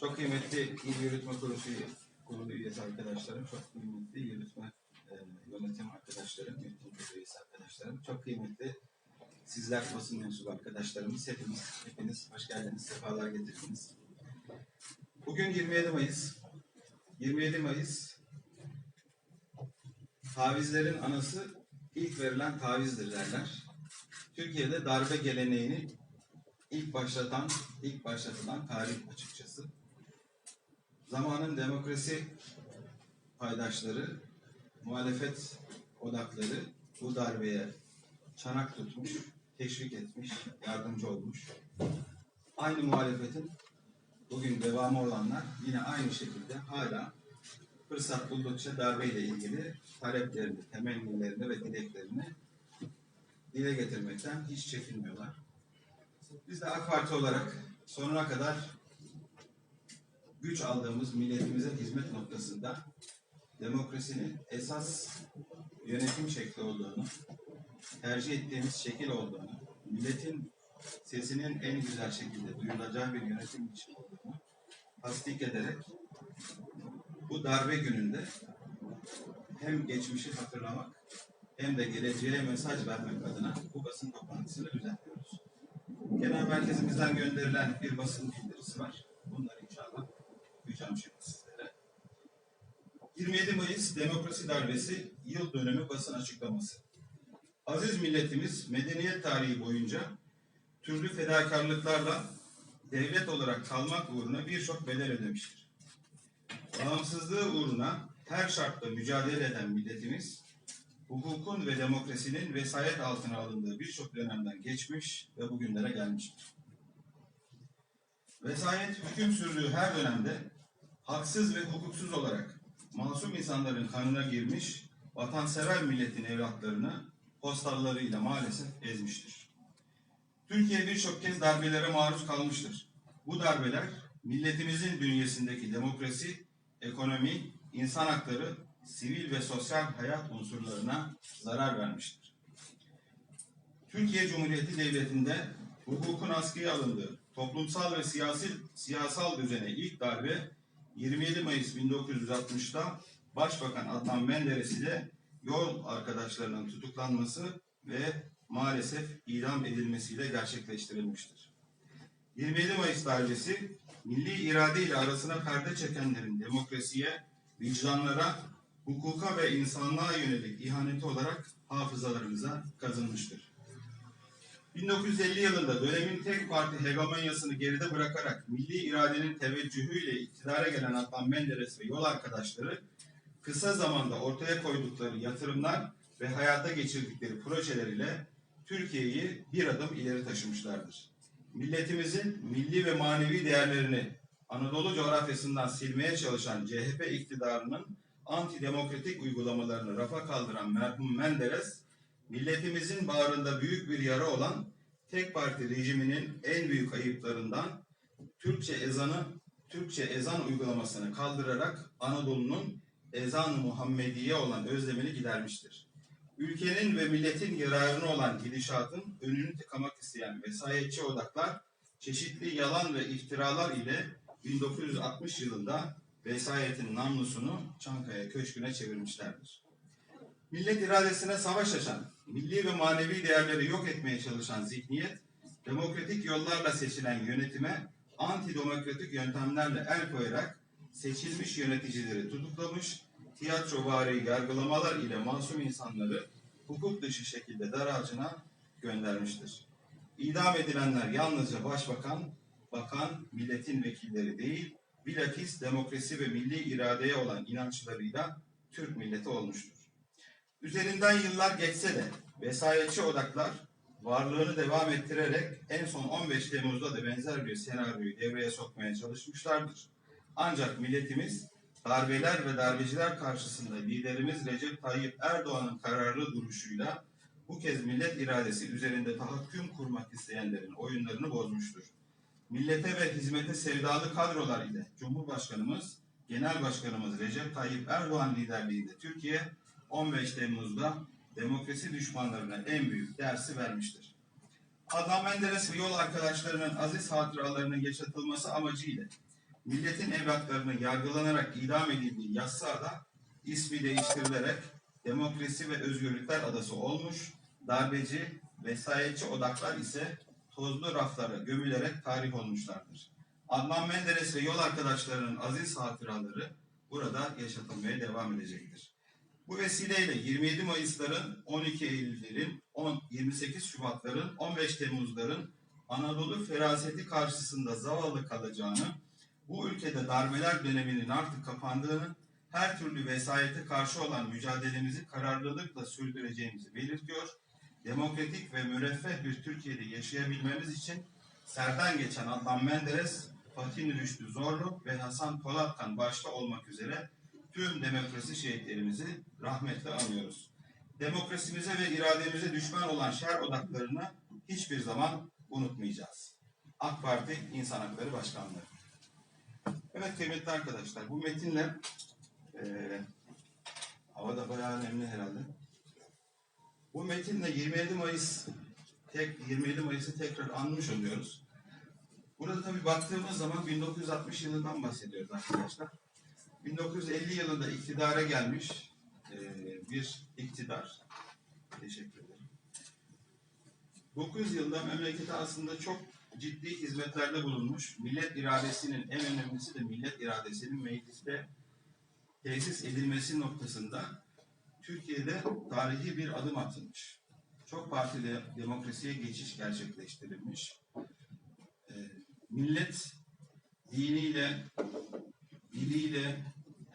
Çok kıymetli İl Yürütme Kurulu, kurulu üyesi arkadaşlarım, çok kıymetli yürütme e, yönetim arkadaşlarım, yönetim kurulu üyesi arkadaşlarım, çok kıymetli sizler basın mensubu arkadaşlarımız, hepiniz, hepiniz hoş geldiniz, sefalar getirdiniz. Bugün 27 Mayıs. 27 Mayıs tavizlerin anası ilk verilen tavizdir derler. Türkiye'de darbe geleneğini ilk başlatan, ilk başlatılan tarih açıkçası. Zamanın demokrasi paydaşları, muhalefet odakları bu darbeye çanak tutmuş, teşvik etmiş, yardımcı olmuş. Aynı muhalefetin bugün devamı olanlar yine aynı şekilde hala fırsat buldukça darbeyle ilgili taleplerini, temennilerini ve dileklerini dile getirmekten hiç çekinmiyorlar. Biz de AK Parti olarak sonuna kadar güç aldığımız milletimize hizmet noktasında demokrasinin esas yönetim şekli olduğunu, tercih ettiğimiz şekil olduğunu, milletin sesinin en güzel şekilde duyulacağı bir yönetim biçimi olduğunu tasdik ederek bu darbe gününde hem geçmişi hatırlamak hem de geleceğe mesaj vermek adına bu basın toplantısını düzenliyoruz. Genel merkezimizden gönderilen bir basın bildirisi var. Bunları inşallah okuyacağım şimdi sizlere. 27 Mayıs Demokrasi Darbesi Yıl Dönümü Basın Açıklaması. Aziz milletimiz medeniyet tarihi boyunca türlü fedakarlıklarla devlet olarak kalmak uğruna birçok bedel ödemiştir. Bağımsızlığı uğruna her şartta mücadele eden milletimiz hukukun ve demokrasinin vesayet altına alındığı birçok dönemden geçmiş ve bugünlere gelmiştir. Vesayet hüküm sürdüğü her dönemde haksız ve hukuksuz olarak masum insanların kanına girmiş, vatansever milletin evlatlarını postallarıyla maalesef ezmiştir. Türkiye birçok kez darbelere maruz kalmıştır. Bu darbeler milletimizin bünyesindeki demokrasi, ekonomi, insan hakları, sivil ve sosyal hayat unsurlarına zarar vermiştir. Türkiye Cumhuriyeti Devleti'nde hukukun askıya alındığı toplumsal ve siyasi siyasal düzene ilk darbe 27 Mayıs 1960'da Başbakan Adnan Menderes ile yol arkadaşlarının tutuklanması ve maalesef idam edilmesiyle gerçekleştirilmiştir. 27 Mayıs darbesi milli irade ile arasına perde çekenlerin demokrasiye, vicdanlara, hukuka ve insanlığa yönelik ihaneti olarak hafızalarımıza kazınmıştır. 1950 yılında dönemin tek parti hegemonyasını geride bırakarak milli iradenin teveccühüyle iktidara gelen Adnan Menderes ve yol arkadaşları kısa zamanda ortaya koydukları yatırımlar ve hayata geçirdikleri projeler ile Türkiye'yi bir adım ileri taşımışlardır. Milletimizin milli ve manevi değerlerini Anadolu coğrafyasından silmeye çalışan CHP iktidarının antidemokratik uygulamalarını rafa kaldıran merhum Menderes, milletimizin bağrında büyük bir yara olan tek parti rejiminin en büyük ayıplarından Türkçe ezanı, Türkçe ezan uygulamasını kaldırarak Anadolu'nun ezan-ı Muhammediye olan özlemini gidermiştir. Ülkenin ve milletin yararına olan gidişatın önünü tıkamak isteyen vesayetçi odaklar çeşitli yalan ve iftiralar ile 1960 yılında vesayetin namlusunu Çankaya Köşkü'ne çevirmişlerdir. Millet iradesine savaş açan, milli ve manevi değerleri yok etmeye çalışan zihniyet, demokratik yollarla seçilen yönetime antidemokratik yöntemlerle el koyarak seçilmiş yöneticileri tutuklamış, tiyatrovari yargılamalar ile masum insanları hukuk dışı şekilde dar ağacına göndermiştir. İdam edilenler yalnızca başbakan, bakan, milletin vekilleri değil, bilakis demokrasi ve milli iradeye olan inançlarıyla Türk milleti olmuştur. Üzerinden yıllar geçse de vesayetçi odaklar varlığını devam ettirerek en son 15 Temmuz'da da benzer bir senaryoyu devreye sokmaya çalışmışlardır. Ancak milletimiz darbeler ve darbeciler karşısında liderimiz Recep Tayyip Erdoğan'ın kararlı duruşuyla bu kez millet iradesi üzerinde tahakküm kurmak isteyenlerin oyunlarını bozmuştur. Millete ve hizmete sevdalı kadrolar ile Cumhurbaşkanımız, Genel Başkanımız Recep Tayyip Erdoğan liderliğinde Türkiye 15 Temmuz'da demokrasi düşmanlarına en büyük dersi vermiştir. Adnan Menderes ve yol arkadaşlarının aziz hatıralarının yaşatılması amacıyla milletin evlatlarının yargılanarak idam edildiği Yassıada ismi değiştirilerek Demokrasi ve Özgürlükler Adası olmuş, darbeci, vesayetçi odaklar ise tozlu raflara gömülerek tarih olmuşlardır. Adnan Menderes ve yol arkadaşlarının aziz hatıraları burada yaşatılmaya devam edecektir. Bu vesileyle 27 Mayıs'ların, 12 Eylül'lerin, 10, 28 Şubat'ların, 15 Temmuz'ların Anadolu feraseti karşısında zavallı kalacağını, bu ülkede darbeler döneminin artık kapandığını, her türlü vesayete karşı olan mücadelemizi kararlılıkla sürdüreceğimizi belirtiyor. Demokratik ve müreffeh bir Türkiye'de yaşayabilmemiz için Serden geçen Adnan Menderes, Fatih Rüştü Zorlu ve Hasan Polatkan başta olmak üzere tüm demokrasi şehitlerimizi rahmetle anıyoruz. Demokrasimize ve irademize düşman olan şer odaklarını hiçbir zaman unutmayacağız. AK Parti İnsan Hakları Başkanlığı. Evet kıymetli arkadaşlar bu metinle eee hava da bayağı önemli herhalde. Bu metinle 27 Mayıs tek 27 Mayıs'ı tekrar anmış oluyoruz. Burada tabii baktığımız zaman 1960 yılından bahsediyoruz arkadaşlar. 1950 yılında iktidara gelmiş eee, bir iktidar. Teşekkür ederim. 9 yılda memlekete aslında çok ciddi hizmetlerde bulunmuş. Millet iradesinin en önemlisi de millet iradesinin mecliste tesis edilmesi noktasında Türkiye'de tarihi bir adım atılmış. Çok partili demokrasiye geçiş gerçekleştirilmiş. Ee, millet diniyle, diliyle,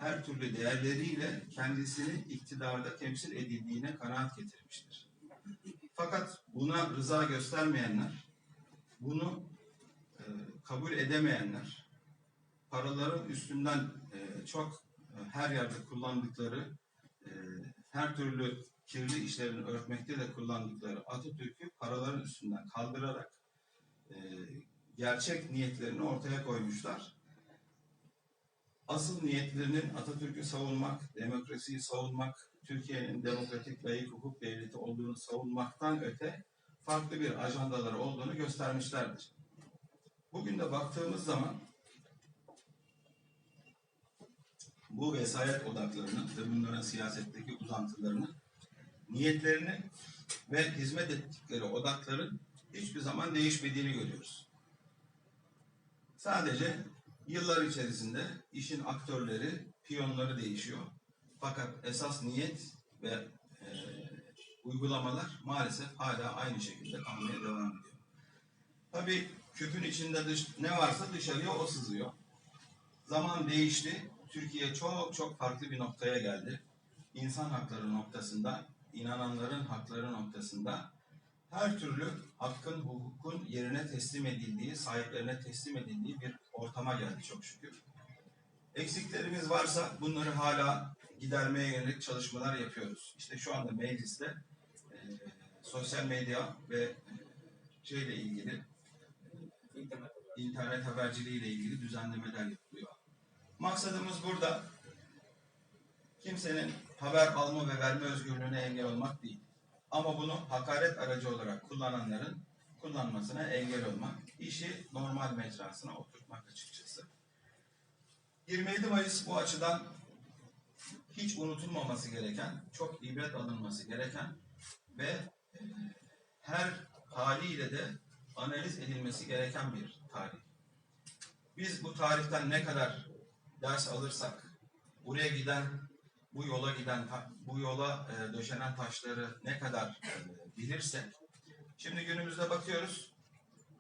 her türlü değerleriyle kendisini iktidarda temsil edildiğine kanaat getirmiştir. Fakat buna rıza göstermeyenler, bunu e, kabul edemeyenler, paraların üstünden e, çok e, her yerde kullandıkları, e, her türlü kirli işlerini örtmekte de kullandıkları Atatürk'ü paraların üstünden kaldırarak e, gerçek niyetlerini ortaya koymuşlar. Asıl niyetlerinin Atatürk'ü savunmak, demokrasiyi savunmak, Türkiye'nin demokratik layık hukuk devleti olduğunu savunmaktan öte farklı bir ajandaları olduğunu göstermişlerdir. Bugün de baktığımız zaman bu vesayet odaklarını ve bunların siyasetteki uzantılarını, niyetlerini ve hizmet ettikleri odakların hiçbir zaman değişmediğini görüyoruz. Sadece yıllar içerisinde işin aktörleri, piyonları değişiyor. Fakat esas niyet ve e, uygulamalar maalesef hala aynı şekilde kalmaya devam ediyor. Tabii küpün içinde dış, ne varsa dışarıya o sızıyor. Zaman değişti. Türkiye çok çok farklı bir noktaya geldi. İnsan hakları noktasında, inananların hakları noktasında her türlü hakkın, hukukun yerine teslim edildiği, sahiplerine teslim edildiği bir ortama geldi çok şükür. Eksiklerimiz varsa bunları hala gidermeye yönelik çalışmalar yapıyoruz. İşte şu anda mecliste e, sosyal medya ve e, şeyle ilgili internet haberciliği ile ilgili düzenlemeler yapılıyor. Maksadımız burada kimsenin haber alma ve verme özgürlüğüne engel olmak değil. Ama bunu hakaret aracı olarak kullananların kullanmasına engel olmak, işi normal mecrasına oturtmak açıkçası. 27 Mayıs bu açıdan hiç unutulmaması gereken, çok ibret alınması gereken ve e, her haliyle de analiz edilmesi gereken bir tarih. Biz bu tarihten ne kadar ders alırsak, buraya giden, bu yola giden, bu yola e, döşenen taşları ne kadar e, bilirsek, şimdi günümüzde bakıyoruz,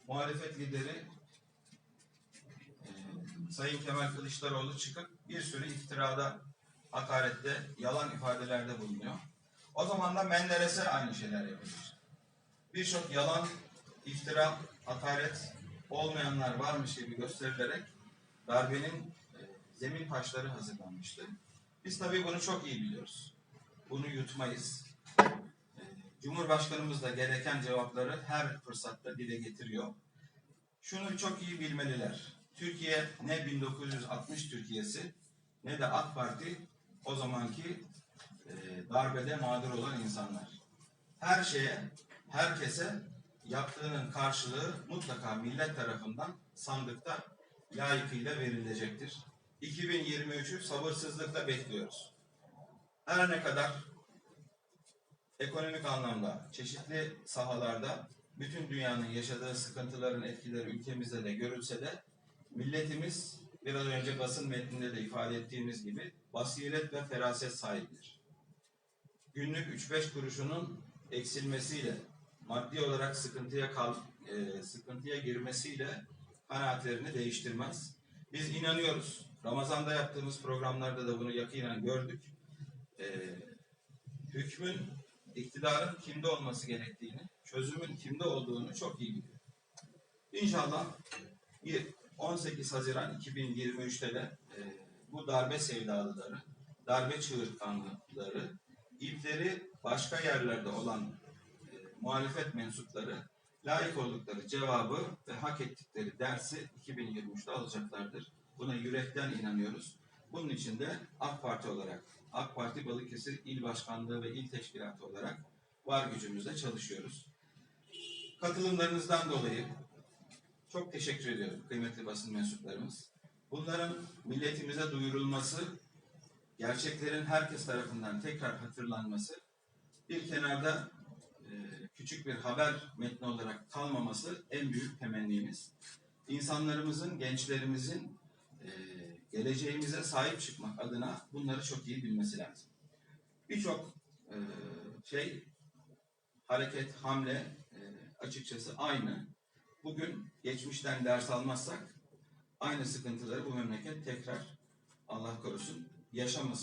muhalefet lideri e, Sayın Kemal Kılıçdaroğlu çıkıp bir sürü iftirada, hakarette, yalan ifadelerde bulunuyor. O zaman da Menderes'e aynı şeyler yapılır. Birçok yalan, iftira, hakaret olmayanlar varmış gibi gösterilerek darbenin e, zemin taşları hazırlanmıştı. Biz tabii bunu çok iyi biliyoruz. Bunu yutmayız. E, Cumhurbaşkanımız da gereken cevapları her fırsatta dile getiriyor. Şunu çok iyi bilmeliler. Türkiye ne 1960 Türkiye'si ne de AK Parti o zamanki e, darbede mağdur olan insanlar. Her şeye, herkese yaptığının karşılığı mutlaka millet tarafından sandıkta layıkıyla verilecektir. 2023'ü sabırsızlıkla bekliyoruz. Her ne kadar ekonomik anlamda çeşitli sahalarda bütün dünyanın yaşadığı sıkıntıların etkileri ülkemizde de görülse de milletimiz biraz önce basın metninde de ifade ettiğimiz gibi basiret ve feraset sahibidir. Günlük 3-5 kuruşunun eksilmesiyle maddi olarak sıkıntıya kal, e, sıkıntıya girmesiyle kanaatlerini değiştirmez. Biz inanıyoruz. Ramazan'da yaptığımız programlarda da bunu yakinen gördük. E, hükmün, iktidarın kimde olması gerektiğini, çözümün kimde olduğunu çok iyi biliyor. İnşallah bir 18 Haziran 2023'te de e, bu darbe sevdalıları, darbe çığırtkanlıkları, ipleri başka yerlerde olan e, muhalefet mensupları layık oldukları cevabı ve hak ettikleri dersi 2023'te alacaklardır. Buna yürekten inanıyoruz. Bunun için de AK Parti olarak, AK Parti Balıkesir İl Başkanlığı ve İl Teşkilatı olarak var gücümüzle çalışıyoruz. Katılımlarınızdan dolayı çok teşekkür ediyorum kıymetli basın mensuplarımız. Bunların milletimize duyurulması, gerçeklerin herkes tarafından tekrar hatırlanması, bir kenarda e, küçük bir haber metni olarak kalmaması en büyük temennimiz. İnsanlarımızın, gençlerimizin e, geleceğimize sahip çıkmak adına bunları çok iyi bilmesi lazım. Birçok e, şey, hareket, hamle e, açıkçası aynı. Bugün geçmişten ders almazsak aynı sıkıntıları bu memleket tekrar Allah korusun yaşaması